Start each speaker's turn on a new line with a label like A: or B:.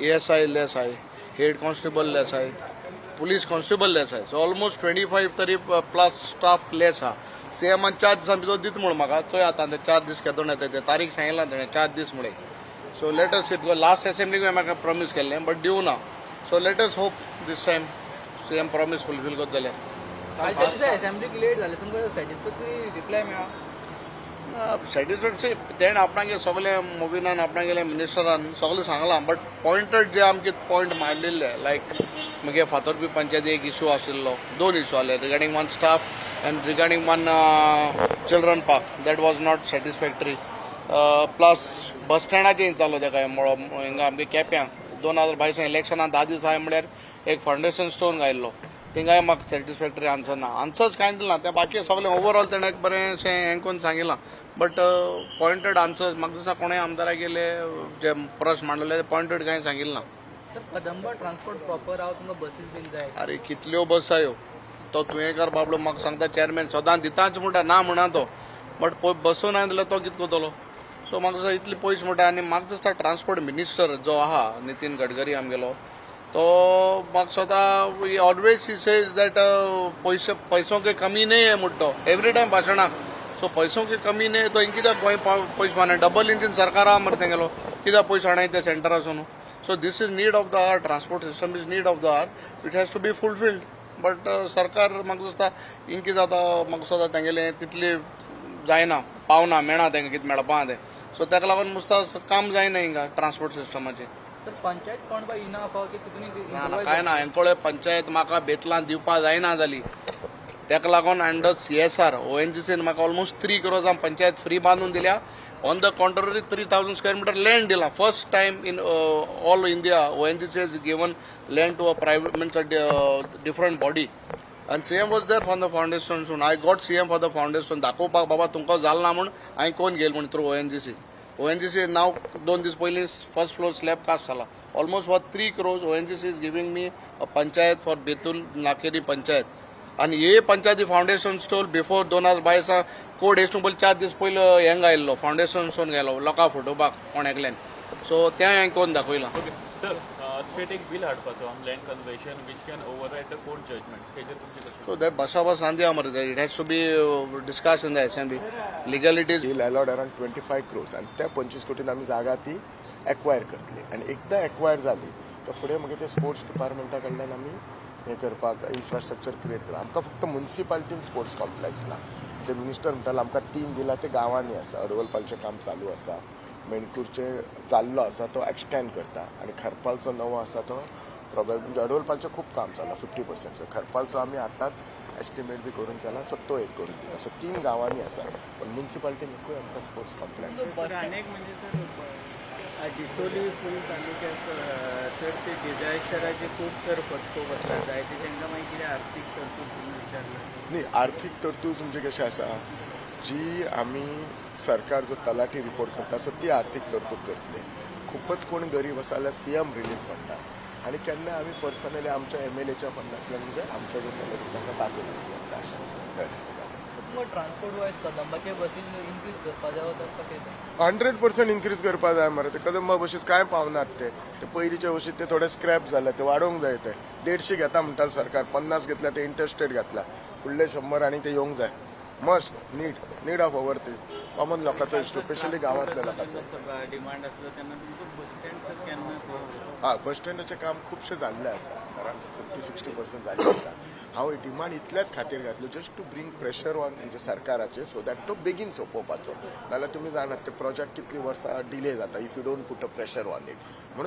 A: S I less आहे head constable less आहे police constable less आहे सो ऑलमोस्ट ट्वेंटी फायव्ह तरी plus staff less हा. सीएमान चार दिसां भितर दित म्हूण म्हाका चोय आतां ते चार दीस केदोन येता ते तारीख सांगिल्ला ताणें चार दीस म्हळे so let's it go last असेंब्लीक म्हाका प्रोमीस केल्लें बट दिवं ना. So let's hope this time CM promise fulfil करतले जाल्यार
B: असेंब्लीक लेट जालें तुमकां सॅटिस्फॅक्टरी रिप्लाय मेळ्ळा
A: सॅटिस्फॅक्टरी तेण आपणागे सगळे मोबिनान आपणागेल्या मिनिस्टरान सगळे सांगलां बट पॉयंटड जे आमचे पॉयंट मारलेले लायक मागे फातोरपी पंचायती एक इशू आशिल्लो दोन इशू आले regarding one staff and regarding one children park that was not satisfactory plus bus स्टँडाचे चालू तेका मळो हिंगा आमगे केप्यां दोन हजार बायसा इलेक्शनां धा दीस हांवें म्हळ्यार एक फावंडेशन स्टोन घायल्लो थिंगाय म्हाका सॅटिस्फॅक्टरी आन्सर ना आन्सर्स कांय दिना ते बाकी सगळें ओवरऑल तेणें एक बरेंशें हें करून सांगिलां बट पॉयंटेड आन्सर्स म्हाका दिसता कोणें आमदाराक गेले जे प्रश्न मांडलेले पॉयंटेड कांय सांगिल्लें ना
B: कदंबा ट्रान्सपोर्ट प्रॉपर हांव तुमकां बसीस बीन जाय
A: अरे कितल्यो बस आयो तो तुयेंकार बाबडो म्हाका सांगता चेअरमॅन सदां दिताच म्हणटा ना म्हणा तो बट पळय बसो ना जाल्यार तो कितें करतलो सो म्हाका दिसता इतले पयस म्हणटा आनी म्हाका दिसता ट्रान्सपोर्ट मिनिस्टर जो आहा नितीन गडकरी आमगेलो तो म्हाका स्वता ऑलवेज ही सेज दॅट पयशे पैसों के कमी नाही आहे म्हणटो एवरी टायम भाशणाक सो पैसों की कमी नाही तो हिंग कित्याक गोंय पा- पयशे मारना डबल इंजीन सरकार आहा मरे तेंगेलो कित्याक पयशे हाडाय ते सेंटरासून so this is need of the hour transport system is need of the hour it has to be fulfilled but सरकार म्हाका दिसता इन कितें जाता म्हाका दिसता तेंगेलें तितली जायना पावना मेळना तेंका कितें मेळपा तें सो तेका लागून मुस्ता काम जायना हिंगा ट्रान्सपोर्ट सिस्टमाचें
B: तर पंचायत बाय की तितून
A: ना काय ना हेंकोळे पंचायत म्हाका बेतलां दिवपा जायना जाली तेका लागून under C S R O N G scene म्हाका ऑलमोस्ट थ्री क्रोजां पंचायत फ्री बांदून दिल्या. On the contrary three thousand square metre land दिला. First time in all India O N G C has given land to a private means a different body आनी C M was there for the foundation soon I got C M for the foundation दाखोवपाक बाबा तुमकां जाल ना म्हूण हांवें कोण घेयल म्हण through O N G C O N G C नाव दोन दीस पयलीं फर्स्ट फ्लोर स्लॅब कास्ट जाला almost four three crores O N G C is giving me panchayat for Betul Nakeri panchayat आनी हे पंचायती फावंडेशन स्टोल बिफोर दोन हजार बायसा code एस्टुबल पयलीं चार दीस पयलीं हँग आयिल्लो फावंडेशन स्टोन गेलो लोकां फोटोवपाक कोणाकल्यान सो तें हांवें करून दाखयलां
C: ओके सर स्टेट एक बिल हाडपाचो on land conversion which can override the court judgment हेजेर तुमचे कशें
A: सो दॅट बसा बस सांगया मरे it has to be discuss in the assembly legalities
D: deal allowed around twenty five crores आणि त्या पंचवीस कोटीन आम्ही जागा ती एक्वायर करतली. आणि एकदा एक्वायर जाली तर फुडें मागीर ते स्पोर्ट्स डिपार्टमेंटा कडल्यान आमी हें करपाक इन्फ्रास्ट्रक्चर क्रिएट करता आमकां फक्त म्युन्सिपाल्टीन स्पोर्ट्स कॉम्प्लेक्स ना जे मिनिस्टर म्हणटालो आमकां तीन दिला ते गांवांनी आसा अडवलपालचें काम चालू आसा मेणकूरचें चाललो आसा तो एक्सटेंड करता. आनी खरपालचो नवो आसा तो प्रॉब्लम म्हणजे अडवलपालचें खूप काम चालला फिफ्टी पर्सेंट खरपालचो आमी आतांच एस्टिमेट बी करून केला सो तो एक करून दिला. सो तीन गांवांनी आसा पण म्युन्सिपाल्टीन एकूय आमकां स्पोर्ट्स कॉम्प्लेक्स
E: म्हणजे डिसोली फूल तालुक्यात चडशे डिझास्टराचे खूप तर फटको बसला जायते तांकां मागीर कितें आर्थीक तरतूद विचारला.
D: न्ही आर्थीक तरतूद म्हणजे कशें आसा जी आमी सरकार जो तलाठी रिपोर्ट करता सो ती आर्थीक तरतूद करतली खूपच कोण गरीब जाल्यार सीएम रिलीफ फंडात आणि केन्ना आमी पर्सनली आमच्या एम एल एच्या फंडांतल्यान म्हणजे आमच्या जो सॅलरी ताका दाखोवन दिता अशें
B: ट्रान्सपोर्ट वायज कदंबाचे बसीस इन्क्रीज करपा जाय
D: हंड्रेड पर्सेंट इन्क्रीज करपा जाय मरे ते कदंबा बशीस कांय पावनात ते? ते पयलींच्या बशीत ते थोडे स्क्रॅप जाले ते वाडोवंक जाय ते देडशे घेता म्हणटालो सरकार पन्नास घेतल्या ते इंटरेस्टेड घातला. फुडले शंबर आनी ते येवंक जाय. Must need need of our ते कॉमन लोकांचो इश्यू स्पेशली गावातल्या लोकांचो
E: डिमांड बस
D: हा बस स्टँडाचें काम खुबशें जाल्लें आसा कारण फिफ्टी सिक्स्टी पर्सेंट जाल्लें आसा हांव ही डिमांड इतल्याच खातीर घातलो just to bring pressure on म्हणजे सरकाराचे सो दॅट तो बेगीन सोंपोवपाचो नाल्यार तुमी जाणात ते प्रोजेक्ट कितलीं वर्सां डिले जाता if you don't put a pressure on it म्हणून